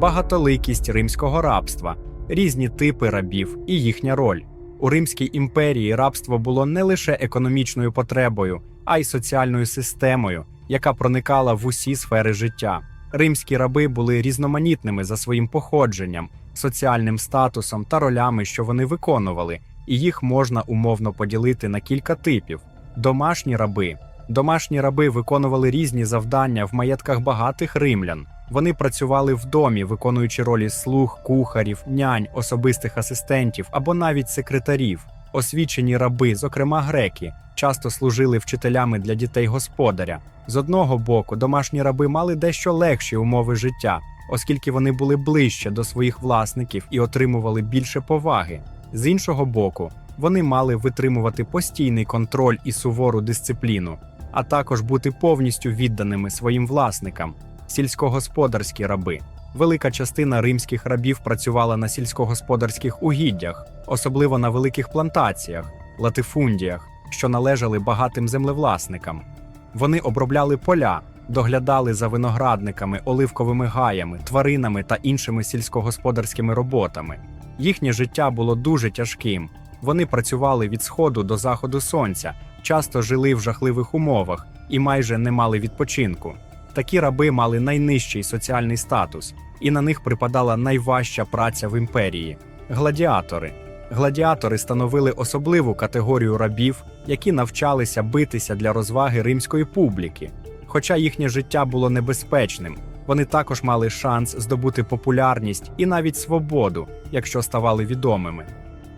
багатоликість римського рабства, різні типи рабів і їхня роль. У Римській імперії рабство було не лише економічною потребою, а й соціальною системою, яка проникала в усі сфери життя. Римські раби були різноманітними за своїм походженням, соціальним статусом та ролями, що вони виконували, і їх можна умовно поділити на кілька типів: домашні раби. Домашні раби виконували різні завдання в маєтках багатих римлян. Вони працювали в домі, виконуючи ролі слуг, кухарів, нянь, особистих асистентів або навіть секретарів. Освічені раби, зокрема греки, часто служили вчителями для дітей господаря. З одного боку, домашні раби мали дещо легші умови життя, оскільки вони були ближче до своїх власників і отримували більше поваги. З іншого боку, вони мали витримувати постійний контроль і сувору дисципліну, а також бути повністю відданими своїм власникам. Сільськогосподарські раби. Велика частина римських рабів працювала на сільськогосподарських угіддях, особливо на великих плантаціях, латифундіях, що належали багатим землевласникам. Вони обробляли поля, доглядали за виноградниками, оливковими гаями, тваринами та іншими сільськогосподарськими роботами. Їхнє життя було дуже тяжким. Вони працювали від сходу до заходу сонця, часто жили в жахливих умовах і майже не мали відпочинку. Такі раби мали найнижчий соціальний статус, і на них припадала найважча праця в імперії гладіатори. Гладіатори становили особливу категорію рабів, які навчалися битися для розваги римської публіки. Хоча їхнє життя було небезпечним, вони також мали шанс здобути популярність і навіть свободу, якщо ставали відомими.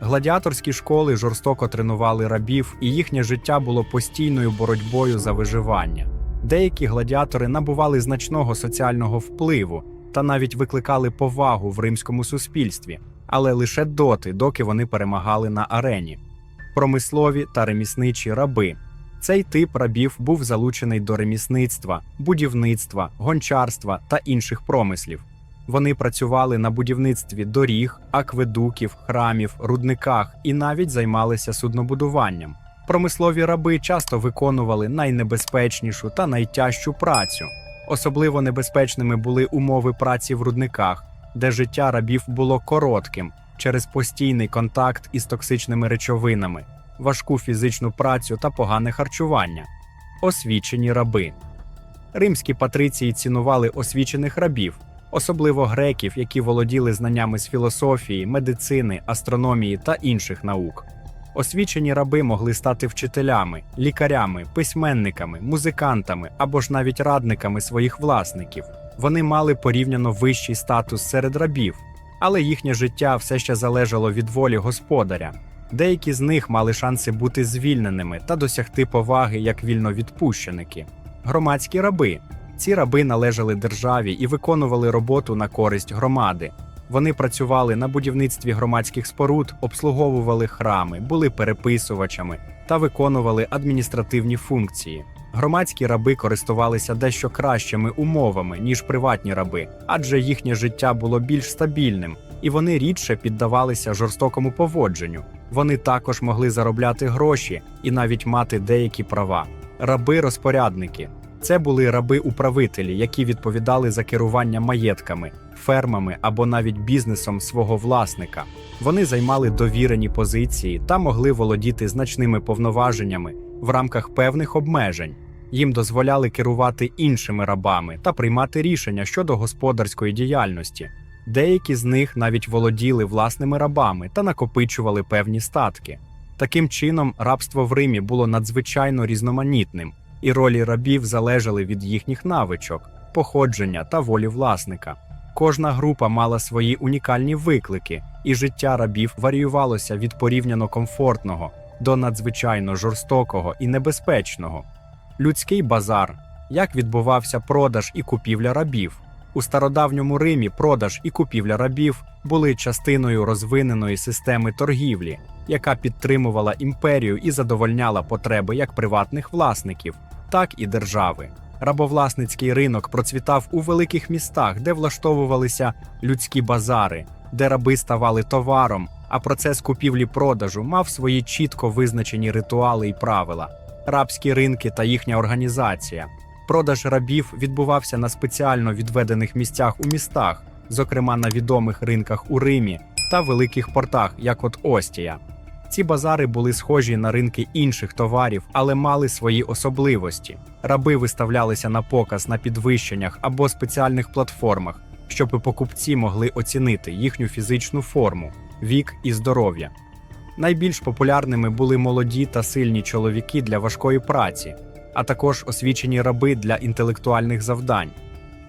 Гладіаторські школи жорстоко тренували рабів, і їхнє життя було постійною боротьбою за виживання. Деякі гладіатори набували значного соціального впливу та навіть викликали повагу в римському суспільстві, але лише доти, доки вони перемагали на арені. Промислові та ремісничі раби. Цей тип рабів був залучений до ремісництва, будівництва, гончарства та інших промислів. Вони працювали на будівництві доріг, акведуків, храмів, рудниках і навіть займалися суднобудуванням. Промислові раби часто виконували найнебезпечнішу та найтяжчу працю. Особливо небезпечними були умови праці в рудниках, де життя рабів було коротким через постійний контакт із токсичними речовинами, важку фізичну працю та погане харчування. Освічені раби. Римські патриції цінували освічених рабів, особливо греків, які володіли знаннями з філософії, медицини, астрономії та інших наук. Освічені раби могли стати вчителями, лікарями, письменниками, музикантами або ж навіть радниками своїх власників. Вони мали порівняно вищий статус серед рабів, але їхнє життя все ще залежало від волі господаря. Деякі з них мали шанси бути звільненими та досягти поваги як вільновідпущеники. Громадські раби. Ці раби належали державі і виконували роботу на користь громади. Вони працювали на будівництві громадських споруд, обслуговували храми, були переписувачами та виконували адміністративні функції. Громадські раби користувалися дещо кращими умовами, ніж приватні раби, адже їхнє життя було більш стабільним, і вони рідше піддавалися жорстокому поводженню. Вони також могли заробляти гроші і навіть мати деякі права. Раби-розпорядники це були раби-управителі, які відповідали за керування маєтками, фермами або навіть бізнесом свого власника. Вони займали довірені позиції та могли володіти значними повноваженнями в рамках певних обмежень. Їм дозволяли керувати іншими рабами та приймати рішення щодо господарської діяльності. Деякі з них навіть володіли власними рабами та накопичували певні статки. Таким чином, рабство в Римі було надзвичайно різноманітним, і ролі рабів залежали від їхніх навичок, походження та волі власника. Кожна група мала свої унікальні виклики, і життя рабів варіювалося від порівняно комфортного до надзвичайно жорстокого і небезпечного. Людський базар як відбувався продаж і купівля рабів. У стародавньому Римі продаж і купівля рабів були частиною розвиненої системи торгівлі, яка підтримувала імперію і задовольняла потреби як приватних власників, так і держави. Рабовласницький ринок процвітав у великих містах, де влаштовувалися людські базари, де раби ставали товаром, а процес купівлі-продажу мав свої чітко визначені ритуали і правила, рабські ринки та їхня організація. Продаж рабів відбувався на спеціально відведених місцях у містах, зокрема на відомих ринках у Римі та великих портах, як от Остія. Ці базари були схожі на ринки інших товарів, але мали свої особливості. Раби виставлялися на показ на підвищеннях або спеціальних платформах, щоб покупці могли оцінити їхню фізичну форму, вік і здоров'я. Найбільш популярними були молоді та сильні чоловіки для важкої праці, а також освічені раби для інтелектуальних завдань.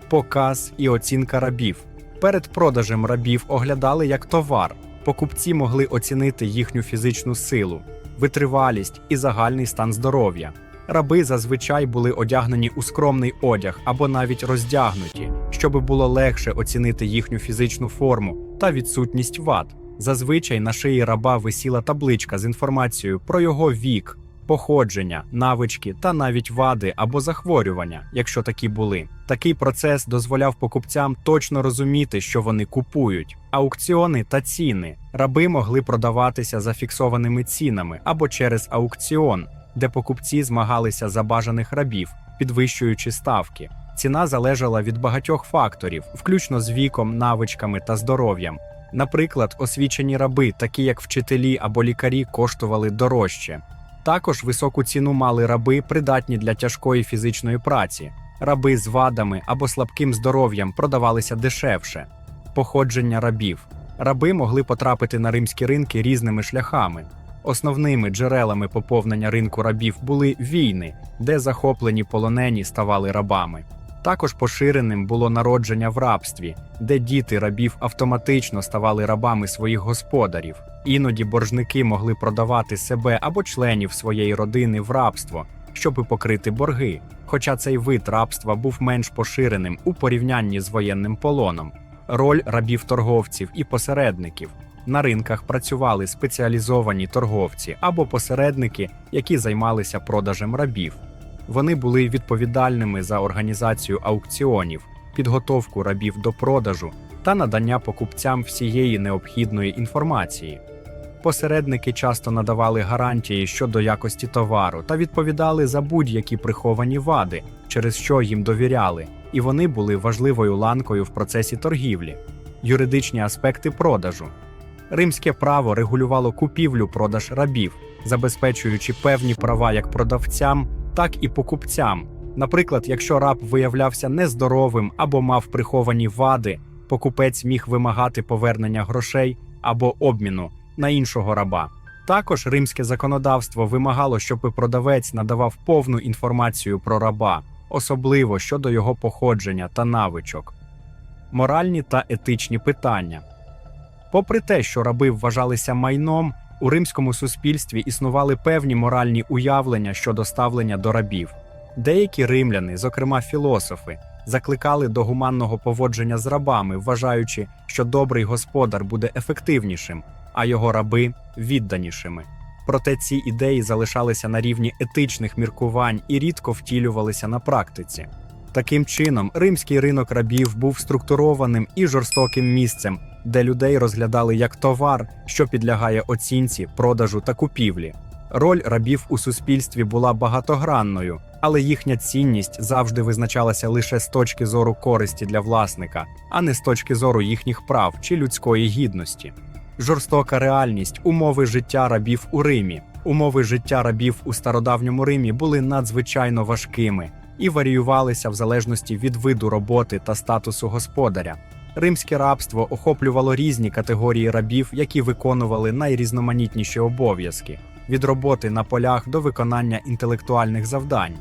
Показ і оцінка рабів. Перед продажем рабів оглядали як товар. Покупці могли оцінити їхню фізичну силу, витривалість і загальний стан здоров'я. Раби зазвичай були одягнені у скромний одяг або навіть роздягнуті, щоб було легше оцінити їхню фізичну форму та відсутність вад. Зазвичай на шиї раба висіла табличка з інформацією про його вік, походження, навички та навіть вади або захворювання, якщо такі були. Такий процес дозволяв покупцям точно розуміти, що вони купують. Аукціони та ціни раби могли продаватися за фіксованими цінами або через аукціон, де покупці змагалися за бажаних рабів, підвищуючи ставки. Ціна залежала від багатьох факторів, включно з віком, навичками та здоров'ям. Наприклад, освічені раби, такі як вчителі або лікарі, коштували дорожче. Також високу ціну мали раби, придатні для тяжкої фізичної праці. Раби з вадами або слабким здоров'ям продавалися дешевше. Походження рабів. Раби могли потрапити на римські ринки різними шляхами. Основними джерелами поповнення ринку рабів були війни, де захоплені полонені ставали рабами. Також поширеним було народження в рабстві, де діти рабів автоматично ставали рабами своїх господарів. Іноді боржники могли продавати себе або членів своєї родини в рабство, щоб покрити борги. Хоча цей вид рабства був менш поширеним у порівнянні з воєнним полоном. Роль рабів-торговців і посередників на ринках працювали спеціалізовані торговці або посередники, які займалися продажем рабів. Вони були відповідальними за організацію аукціонів, підготовку рабів до продажу та надання покупцям всієї необхідної інформації. Посередники часто надавали гарантії щодо якості товару та відповідали за будь-які приховані вади, через що їм довіряли, і вони були важливою ланкою в процесі торгівлі. Юридичні аспекти продажу. Римське право регулювало купівлю-продаж рабів, забезпечуючи певні права як продавцям, так і покупцям. Наприклад, якщо раб виявлявся нездоровим або мав приховані вади, покупець міг вимагати повернення грошей або обміну на іншого раба. Також римське законодавство вимагало, щоб продавець надавав повну інформацію про раба, особливо щодо його походження та навичок. Моральні та етичні питання. Попри те, що раби вважалися майном, у римському суспільстві існували певні моральні уявлення щодо ставлення до рабів. Деякі римляни, зокрема філософи, закликали до гуманного поводження з рабами, вважаючи, що добрий господар буде ефективнішим, а його раби відданішими. Проте ці ідеї залишалися на рівні етичних міркувань і рідко втілювалися на практиці. Таким чином, римський ринок рабів був структурованим і жорстоким місцем, де людей розглядали як товар, що підлягає оцінці, продажу та купівлі. Роль рабів у суспільстві була багатогранною, але їхня цінність завжди визначалася лише з точки зору користі для власника, а не з точки зору їхніх прав чи людської гідності. Жорстока реальність, умови життя рабів у Римі. Умови життя рабів у стародавньому Римі були надзвичайно важкими і варіювалися в залежності від виду роботи та статусу господаря. Римське рабство охоплювало різні категорії рабів, які виконували найрізноманітніші обов'язки від роботи на полях до виконання інтелектуальних завдань,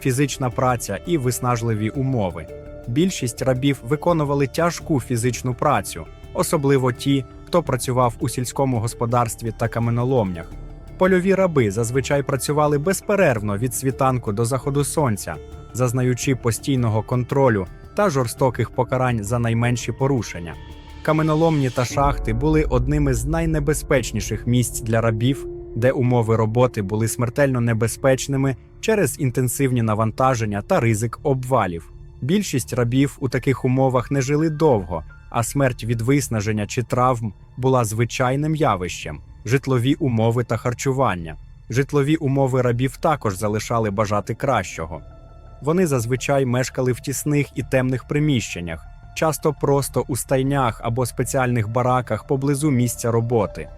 фізична праця і виснажливі умови. Більшість рабів виконували тяжку фізичну працю, особливо ті, хто працював у сільському господарстві та каменоломнях. Польові раби зазвичай працювали безперервно від світанку до заходу сонця, зазнаючи постійного контролю та жорстоких покарань за найменші порушення. Каменоломні та шахти були одними з найнебезпечніших місць для рабів, де умови роботи були смертельно небезпечними через інтенсивні навантаження та ризик обвалів. Більшість рабів у таких умовах не жили довго, а смерть від виснаження чи травм була звичайним явищем. Житлові умови та харчування. Житлові умови рабів також залишали бажати кращого. Вони зазвичай мешкали в тісних і темних приміщеннях, часто просто у стайнях або спеціальних бараках поблизу місця роботи.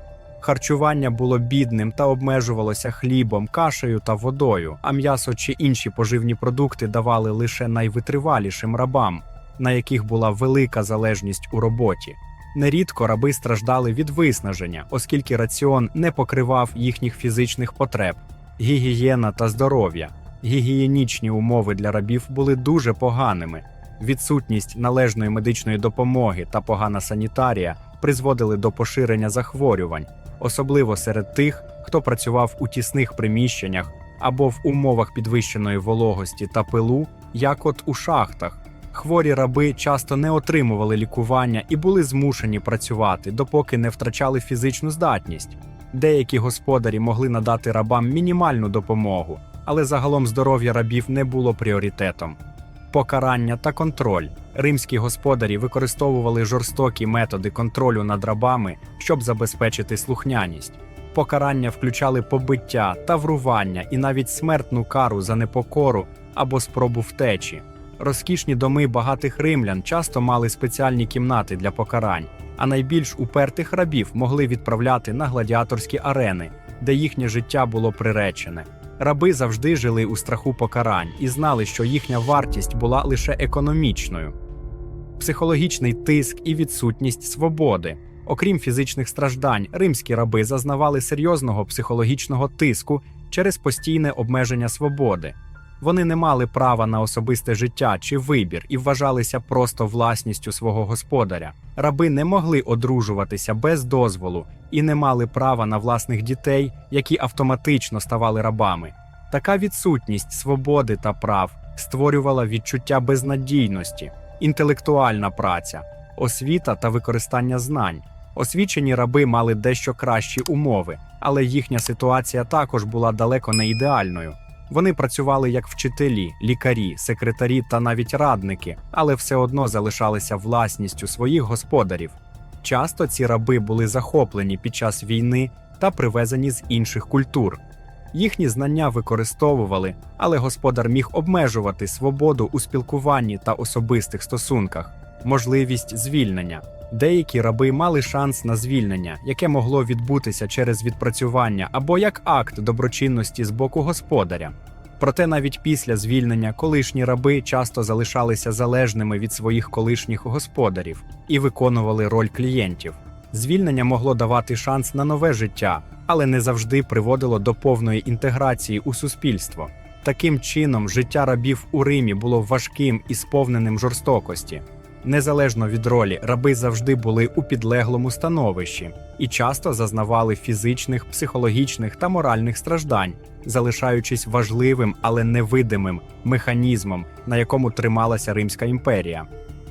Харчування було бідним та обмежувалося хлібом, кашею та водою, а м'ясо чи інші поживні продукти давали лише найвитривалішим рабам, на яких була велика залежність у роботі. Нерідко раби страждали від виснаження, оскільки раціон не покривав їхніх фізичних потреб, гігієна та здоров'я. Гігієнічні умови для рабів були дуже поганими. Відсутність належної медичної допомоги та погана санітарія призводили до поширення захворювань, особливо серед тих, хто працював у тісних приміщеннях або в умовах підвищеної вологості та пилу, як от у шахтах. Хворі раби часто не отримували лікування і були змушені працювати, допоки не втрачали фізичну здатність. Деякі господарі могли надати рабам мінімальну допомогу, але загалом здоров'я рабів не було пріоритетом. Покарання та контроль. Римські господарі використовували жорстокі методи контролю над рабами, щоб забезпечити слухняність. Покарання включали побиття, таврування і навіть смертну кару за непокору або спробу втечі. Розкішні доми багатих римлян часто мали спеціальні кімнати для покарань, а найбільш упертих рабів могли відправляти на гладіаторські арени, де їхнє життя було приречене. Раби завжди жили у страху покарань і знали, що їхня вартість була лише економічною. Психологічний тиск і відсутність свободи. Окрім фізичних страждань, римські раби зазнавали серйозного психологічного тиску через постійне обмеження свободи. Вони не мали права на особисте життя чи вибір і вважалися просто власністю свого господаря. Раби не могли одружуватися без дозволу і не мали права на власних дітей, які автоматично ставали рабами. Така відсутність свободи та прав створювала відчуття безнадійності, інтелектуальна праця, освіта та використання знань. Освічені раби мали дещо кращі умови, але їхня ситуація також була далеко не ідеальною. Вони працювали як вчителі, лікарі, секретарі та навіть радники, але все одно залишалися власністю своїх господарів. Часто ці раби були захоплені під час війни та привезені з інших культур. Їхні знання використовували, але господар міг обмежувати свободу у спілкуванні та особистих стосунках, можливість звільнення. Деякі раби мали шанс на звільнення, яке могло відбутися через відпрацювання або як акт доброчинності з боку господаря. Проте навіть після звільнення колишні раби часто залишалися залежними від своїх колишніх господарів і виконували роль клієнтів. Звільнення могло давати шанс на нове життя, але не завжди приводило до повної інтеграції у суспільство. Таким чином, життя рабів у Римі було важким і сповненим жорстокості. Незалежно від ролі, раби завжди були у підлеглому становищі і часто зазнавали фізичних, психологічних та моральних страждань, залишаючись важливим, але невидимим механізмом, на якому трималася Римська імперія.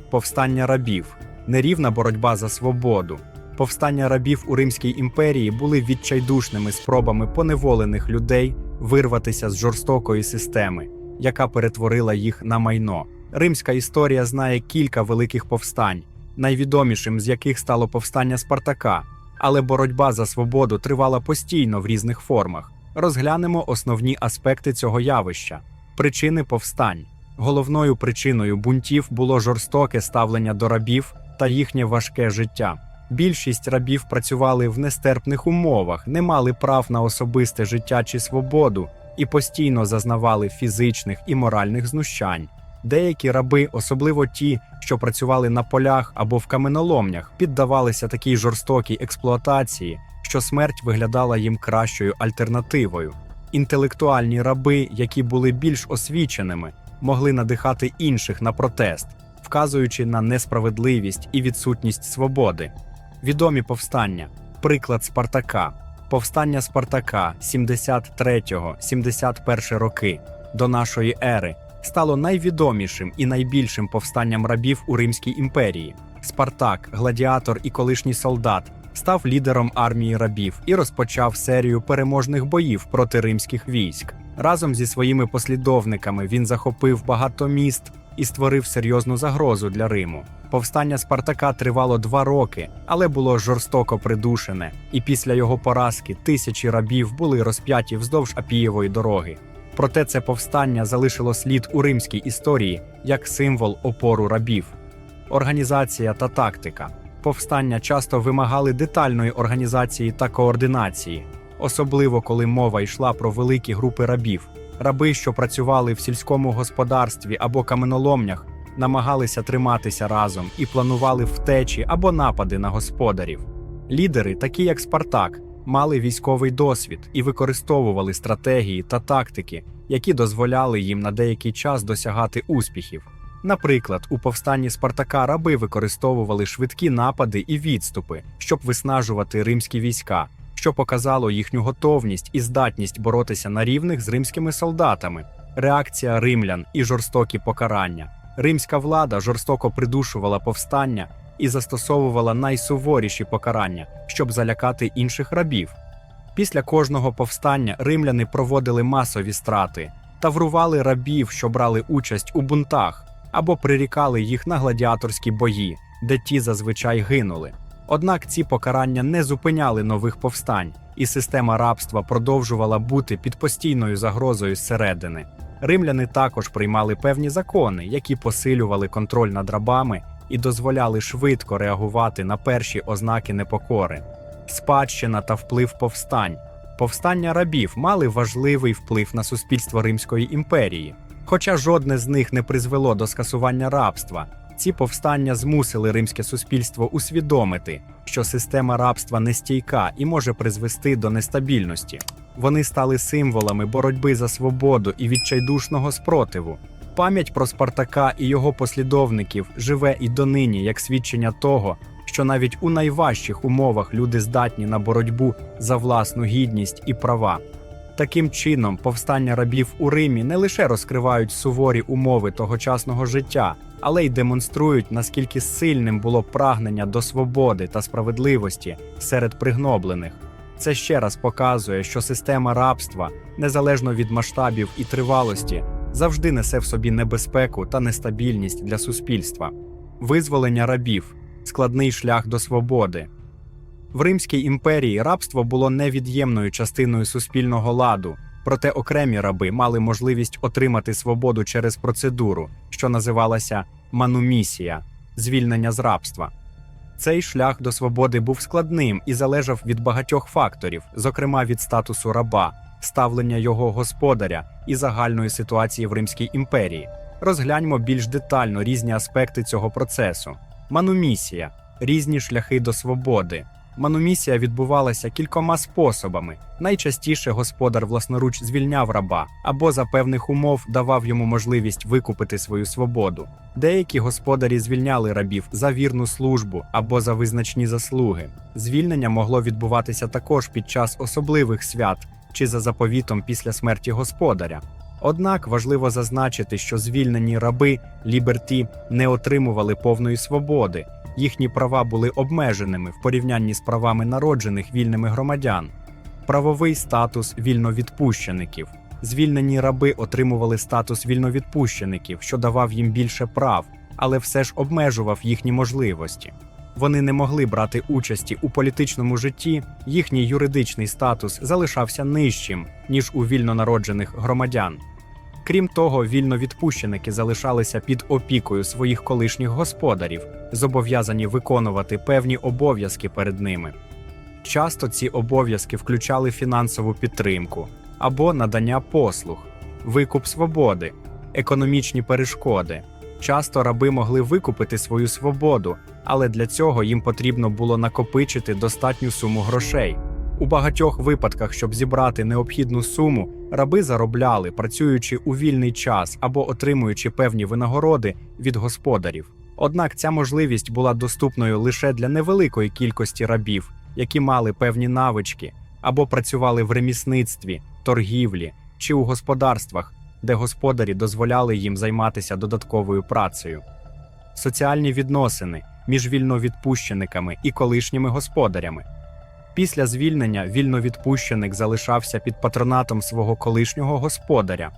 Повстання рабів, нерівна боротьба за свободу. Повстання рабів у Римській імперії були відчайдушними спробами поневолених людей вирватися з жорстокої системи, яка перетворила їх на майно. Римська історія знає кілька великих повстань, найвідомішим з яких стало повстання Спартака, але боротьба за свободу тривала постійно в різних формах. Розглянемо основні аспекти цього явища. Причини повстань. Головною причиною бунтів було жорстоке ставлення до рабів та їхнє важке життя. Більшість рабів працювали в нестерпних умовах, не мали прав на особисте життя чи свободу і постійно зазнавали фізичних і моральних знущань. Деякі раби, особливо ті, що працювали на полях або в каменоломнях, піддавалися такій жорстокій експлуатації, що смерть виглядала їм кращою альтернативою. Інтелектуальні раби, які були більш освіченими, могли надихати інших на протест, вказуючи на несправедливість і відсутність свободи. Відомі повстання, приклад Спартака, повстання Спартака 73-71 роки до нашої ери стало найвідомішим і найбільшим повстанням рабів у Римській імперії. Спартак, гладіатор і колишній солдат, став лідером армії рабів і розпочав серію переможних боїв проти римських військ. Разом зі своїми послідовниками він захопив багато міст і створив серйозну загрозу для Риму. Повстання Спартака тривало два роки, але було жорстоко придушене, і після його поразки тисячі рабів були розп'яті вздовж Апієвої дороги. Проте це повстання залишило слід у римській історії як символ опору рабів. Організація та тактика. Повстання часто вимагали детальної організації та координації, особливо коли мова йшла про великі групи рабів. Раби, що працювали в сільському господарстві або каменоломнях, намагалися триматися разом і планували втечі або напади на господарів. Лідери, такі як Спартак, мали військовий досвід і використовували стратегії та тактики, які дозволяли їм на деякий час досягати успіхів. Наприклад, у повстанні Спартака раби використовували швидкі напади і відступи, щоб виснажувати римські війська, що показало їхню готовність і здатність боротися на рівних з римськими солдатами. Реакція римлян і жорстокі покарання. Римська влада жорстоко придушувала повстання і застосовувала найсуворіші покарання, щоб залякати інших рабів. Після кожного повстання римляни проводили масові страти, таврували рабів, що брали участь у бунтах, або прирікали їх на гладіаторські бої, де ті зазвичай гинули. Однак ці покарання не зупиняли нових повстань, і система рабства продовжувала бути під постійною загрозою зсередини. Римляни також приймали певні закони, які посилювали контроль над рабами і дозволяли швидко реагувати на перші ознаки непокори. Спадщина та вплив повстань. Повстання рабів мали важливий вплив на суспільство Римської імперії. Хоча жодне з них не призвело до скасування рабства, ці повстання змусили римське суспільство усвідомити, що система рабства нестійка і може призвести до нестабільності. Вони стали символами боротьби за свободу і відчайдушного спротиву. Пам'ять про Спартака і його послідовників живе і донині як свідчення того, що навіть у найважчих умовах люди здатні на боротьбу за власну гідність і права. Таким чином, повстання рабів у Римі не лише розкривають суворі умови тогочасного життя, але й демонструють, наскільки сильним було прагнення до свободи та справедливості серед пригноблених. Це ще раз показує, що система рабства, незалежно від масштабів і тривалості, завжди несе в собі небезпеку та нестабільність для суспільства. Визволення рабів складний шлях до свободи. В Римській імперії рабство було невід'ємною частиною суспільного ладу, проте окремі раби мали можливість отримати свободу через процедуру, що називалася манумісія звільнення з рабства. Цей шлях до свободи був складним і залежав від багатьох факторів, зокрема від статусу раба, ставлення його господаря і загальної ситуації в Римській імперії. Розгляньмо більш детально різні аспекти цього процесу. Манумісія різні шляхи до свободи. Манумісія відбувалася кількома способами. Найчастіше господар власноруч звільняв раба або за певних умов давав йому можливість викупити свою свободу. Деякі господарі звільняли рабів за вірну службу або за визначні заслуги. Звільнення могло відбуватися також під час особливих свят чи за заповітом після смерті господаря. Однак важливо зазначити, що звільнені раби ліберті не отримували повної свободи. Їхні права були обмеженими в порівнянні з правами народжених вільними громадян. Правовий статус вільновідпущеників. Звільнені раби отримували статус вільновідпущеників, що давав їм більше прав, але все ж обмежував їхні можливості. Вони не могли брати участі у політичному житті, їхній юридичний статус залишався нижчим, ніж у вільнонароджених громадян. Крім того, вільновідпущеники залишалися під опікою своїх колишніх господарів, зобов'язані виконувати певні обов'язки перед ними. Часто ці обов'язки включали фінансову підтримку або надання послуг, викуп свободи, економічні перешкоди. Часто раби могли викупити свою свободу, але для цього їм потрібно було накопичити достатню суму грошей. У багатьох випадках, щоб зібрати необхідну суму, раби заробляли, працюючи у вільний час або отримуючи певні винагороди від господарів. Однак ця можливість була доступною лише для невеликої кількості рабів, які мали певні навички або працювали в ремісництві, торгівлі чи у господарствах, де господарі дозволяли їм займатися додатковою працею. Соціальні відносини між вільновідпущениками і колишніми господарями. Після звільнення вільновідпущеник залишався під патронатом свого колишнього господаря.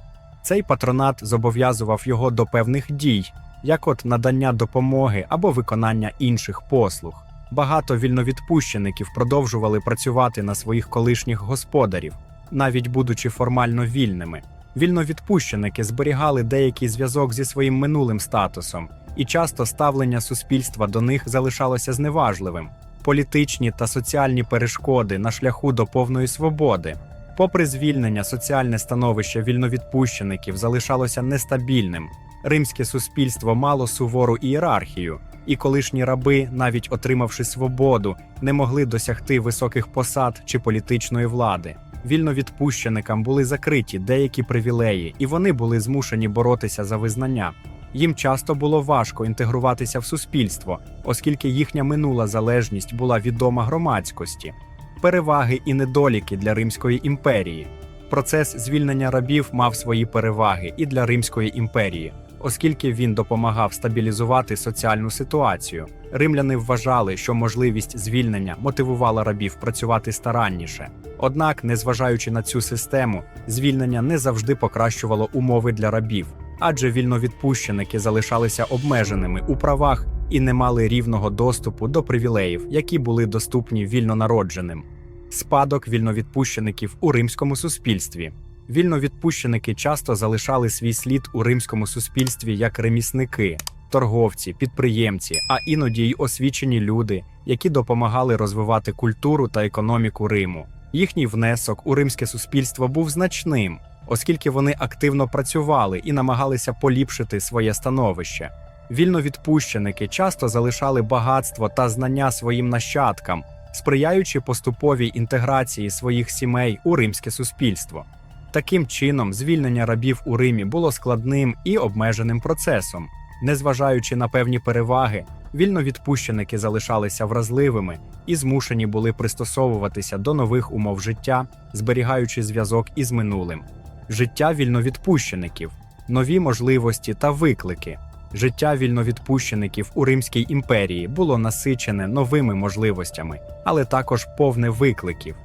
Цей патронат зобов'язував його до певних дій, як от надання допомоги або виконання інших послуг. Багато вільновідпущеників продовжували працювати на своїх колишніх господарів, навіть будучи формально вільними. Вільновідпущеники зберігали деякий зв'язок зі своїм минулим статусом, і часто ставлення суспільства до них залишалося зневажливим. Політичні та соціальні перешкоди на шляху до повної свободи. Попри звільнення, соціальне становище вільновідпущеників залишалося нестабільним. Римське суспільство мало сувору ієрархію, і колишні раби, навіть отримавши свободу, не могли досягти високих посад чи політичної влади. Вільновідпущеникам були закриті деякі привілеї, і вони були змушені боротися за визнання. Їм часто було важко інтегруватися в суспільство, оскільки їхня минула залежність була відома громадськості. Переваги і недоліки для Римської імперії. Процес звільнення рабів мав свої переваги і для Римської імперії, оскільки він допомагав стабілізувати соціальну ситуацію. Римляни вважали, що можливість звільнення мотивувала рабів працювати старанніше. Однак, незважаючи на цю систему, звільнення не завжди покращувало умови для рабів, адже вільновідпущеники залишалися обмеженими у правах і не мали рівного доступу до привілеїв, які були доступні вільнонародженим. Спадок вільновідпущеників у римському суспільстві. Вільновідпущеники часто залишали свій слід у римському суспільстві як ремісники, торговці, підприємці, а іноді й освічені люди, які допомагали розвивати культуру та економіку Риму. Їхній внесок у римське суспільство був значним, оскільки вони активно працювали і намагалися поліпшити своє становище. Вільновідпущеники часто залишали багатство та знання своїм нащадкам, сприяючи поступовій інтеграції своїх сімей у римське суспільство. Таким чином, звільнення рабів у Римі було складним і обмеженим процесом. Незважаючи на певні переваги, вільновідпущеники залишалися вразливими і змушені були пристосовуватися до нових умов життя, зберігаючи зв'язок із минулим. Життя вільновідпущеників, нові можливості та виклики. Життя вільновідпущеників у Римській імперії було насичене новими можливостями, але також повне викликів.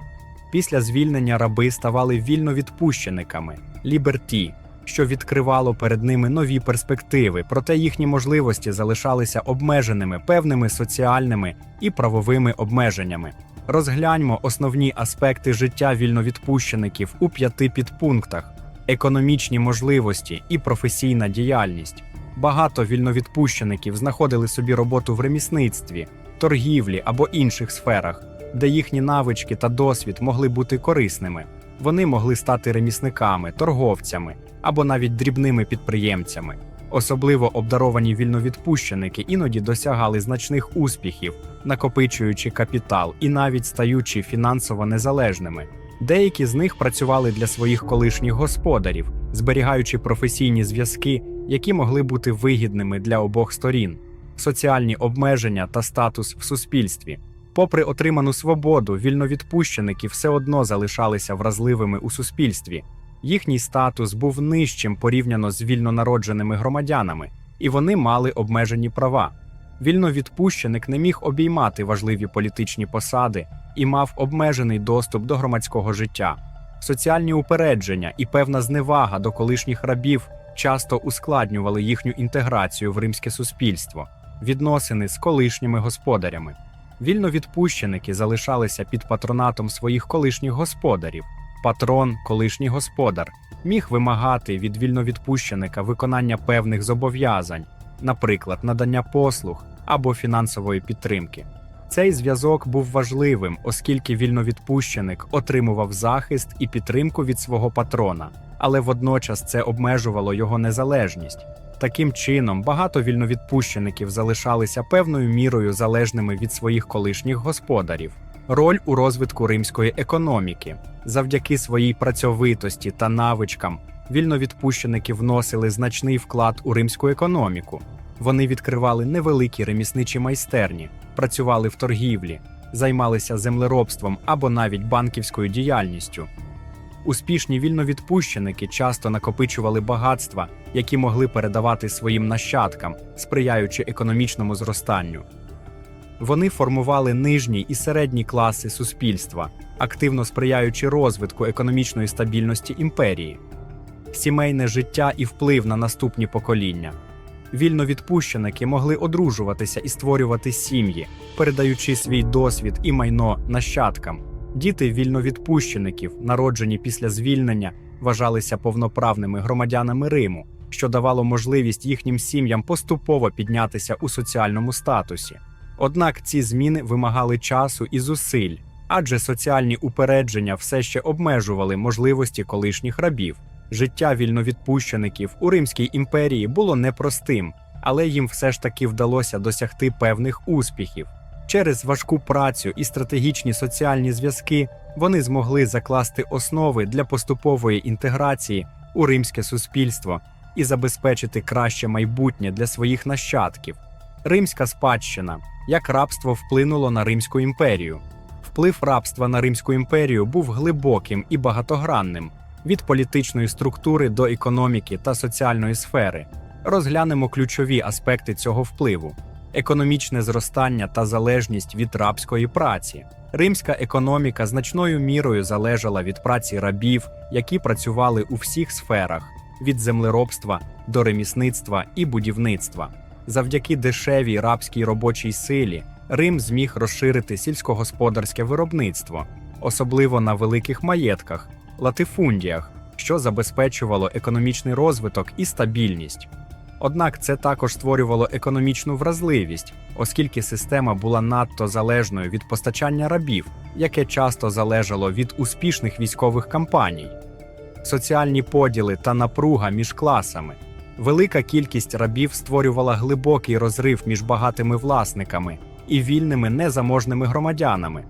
Після звільнення раби ставали вільновідпущениками ліберті, що відкривало перед ними нові перспективи, проте їхні можливості залишалися обмеженими певними соціальними і правовими обмеженнями. Розгляньмо основні аспекти життя вільновідпущеників у п'яти підпунктах: економічні можливості і професійна діяльність. Багато вільновідпущеників знаходили собі роботу в ремісництві, торгівлі або інших сферах, де їхні навички та досвід могли бути корисними. Вони могли стати ремісниками, торговцями або навіть дрібними підприємцями. Особливо обдаровані вільновідпущеники іноді досягали значних успіхів, накопичуючи капітал і навіть стаючи фінансово незалежними. Деякі з них працювали для своїх колишніх господарів, зберігаючи професійні зв'язки, які могли бути вигідними для обох сторін, соціальні обмеження та статус в суспільстві. Попри отриману свободу, вільновідпущеники все одно залишалися вразливими у суспільстві. Їхній статус був нижчим порівняно з вільнонародженими громадянами, і вони мали обмежені права. Вільновідпущеник не міг обіймати важливі політичні посади і мав обмежений доступ до громадського життя. Соціальні упередження і певна зневага до колишніх рабів часто ускладнювали їхню інтеграцію в римське суспільство, відносини з колишніми господарями. Вільновідпущеники залишалися під патронатом своїх колишніх господарів. Патрон, колишній господар, міг вимагати від вільновідпущеника виконання певних зобов'язань, наприклад, надання послуг або фінансової підтримки. Цей зв'язок був важливим, оскільки вільновідпущеник отримував захист і підтримку від свого патрона, але водночас це обмежувало його незалежність. Таким чином, багато вільновідпущеників залишалися певною мірою залежними від своїх колишніх господарів. Роль у розвитку римської економіки завдяки своїй працьовитості та навичкам вільновідпущеники вносили значний вклад у римську економіку. Вони відкривали невеликі ремісничі майстерні, працювали в торгівлі, займалися землеробством або навіть банківською діяльністю. Успішні вільновідпущеники часто накопичували багатства, які могли передавати своїм нащадкам, сприяючи економічному зростанню. Вони формували нижні і середні класи суспільства, активно сприяючи розвитку економічної стабільності імперії, сімейне життя і вплив на наступні покоління. Вільновідпущеники могли одружуватися і створювати сім'ї, передаючи свій досвід і майно нащадкам. Діти вільновідпущеників, народжені після звільнення, вважалися повноправними громадянами Риму, що давало можливість їхнім сім'ям поступово піднятися у соціальному статусі. Однак ці зміни вимагали часу і зусиль, адже соціальні упередження все ще обмежували можливості колишніх рабів. Життя вільновідпущеників у Римській імперії було непростим, але їм все ж таки вдалося досягти певних успіхів. Через важку працю і стратегічні соціальні зв'язки вони змогли закласти основи для поступової інтеграції у римське суспільство і забезпечити краще майбутнє для своїх нащадків. Римська спадщина як рабство вплинуло на Римську імперію. Вплив рабства на Римську імперію був глибоким і багатогранним від політичної структури до економіки та соціальної сфери. Розглянемо ключові аспекти цього впливу: економічне зростання та залежність від рабської праці. Римська економіка значною мірою залежала від праці рабів, які працювали у всіх сферах від землеробства до ремісництва і будівництва. Завдяки дешевій рабській робочій силі Рим зміг розширити сільськогосподарське виробництво, особливо на великих маєтках, латифундіях, що забезпечувало економічний розвиток і стабільність. Однак це також створювало економічну вразливість, оскільки система була надто залежною від постачання рабів, яке часто залежало від успішних військових кампаній. Соціальні поділи та напруга між класами. Велика кількість рабів створювала глибокий розрив між багатими власниками і вільними незаможними громадянами.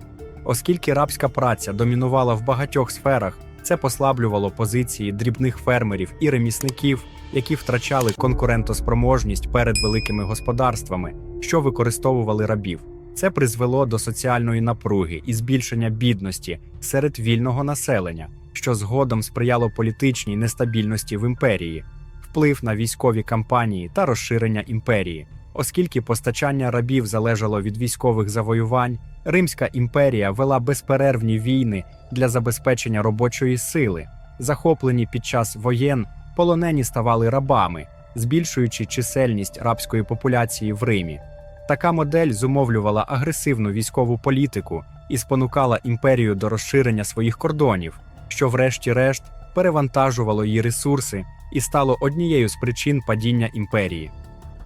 Оскільки рабська праця домінувала в багатьох сферах, це послаблювало позиції дрібних фермерів і ремісників, які втрачали конкурентоспроможність перед великими господарствами, що використовували рабів. Це призвело до соціальної напруги і збільшення бідності серед вільного населення, що згодом сприяло політичній нестабільності в імперії, вплив на військові кампанії та розширення імперії. Оскільки постачання рабів залежало від військових завоювань, Римська імперія вела безперервні війни для забезпечення робочої сили. Захоплені під час воєн, полонені ставали рабами, збільшуючи чисельність рабської популяції в Римі. Така модель зумовлювала агресивну військову політику і спонукала імперію до розширення своїх кордонів, що, врешті-решт, перевантажувало її ресурси і стало однією з причин падіння імперії.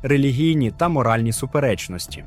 Релігійні та моральні суперечності.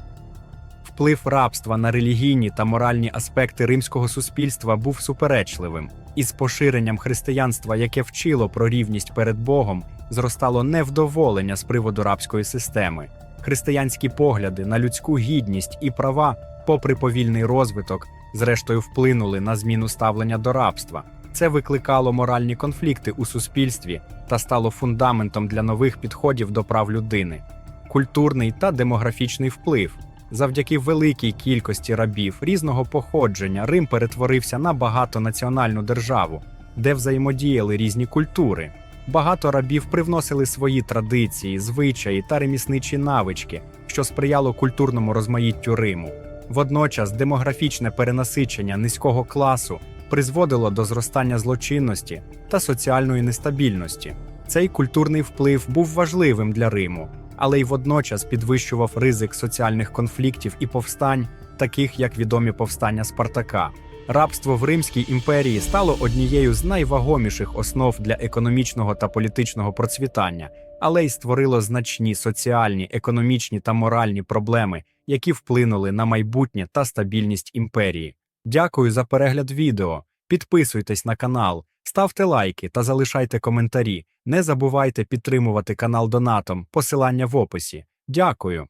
Вплив рабства на релігійні та моральні аспекти римського суспільства був суперечливим, із поширенням християнства, яке вчило про рівність перед Богом, зростало невдоволення з приводу рабської системи. Християнські погляди на людську гідність і права, попри повільний розвиток, зрештою вплинули на зміну ставлення до рабства. Це викликало моральні конфлікти у суспільстві та стало фундаментом для нових підходів до прав людини. Культурний та демографічний вплив. Завдяки великій кількості рабів різного походження Рим перетворився на багатонаціональну державу, де взаємодіяли різні культури. Багато рабів привносили свої традиції, звичаї та ремісничі навички, що сприяло культурному розмаїттю Риму. Водночас демографічне перенасичення низького класу призводило до зростання злочинності та соціальної нестабільності. Цей культурний вплив був важливим для Риму, але й водночас підвищував ризик соціальних конфліктів і повстань, таких як відомі повстання Спартака. Рабство в Римській імперії стало однією з найвагоміших основ для економічного та політичного процвітання, але й створило значні соціальні, економічні та моральні проблеми, які вплинули на майбутнє та стабільність імперії. Дякую за перегляд відео. Підписуйтесь на канал, ставте лайки та залишайте коментарі. Не забувайте підтримувати канал донатом, посилання в описі. Дякую.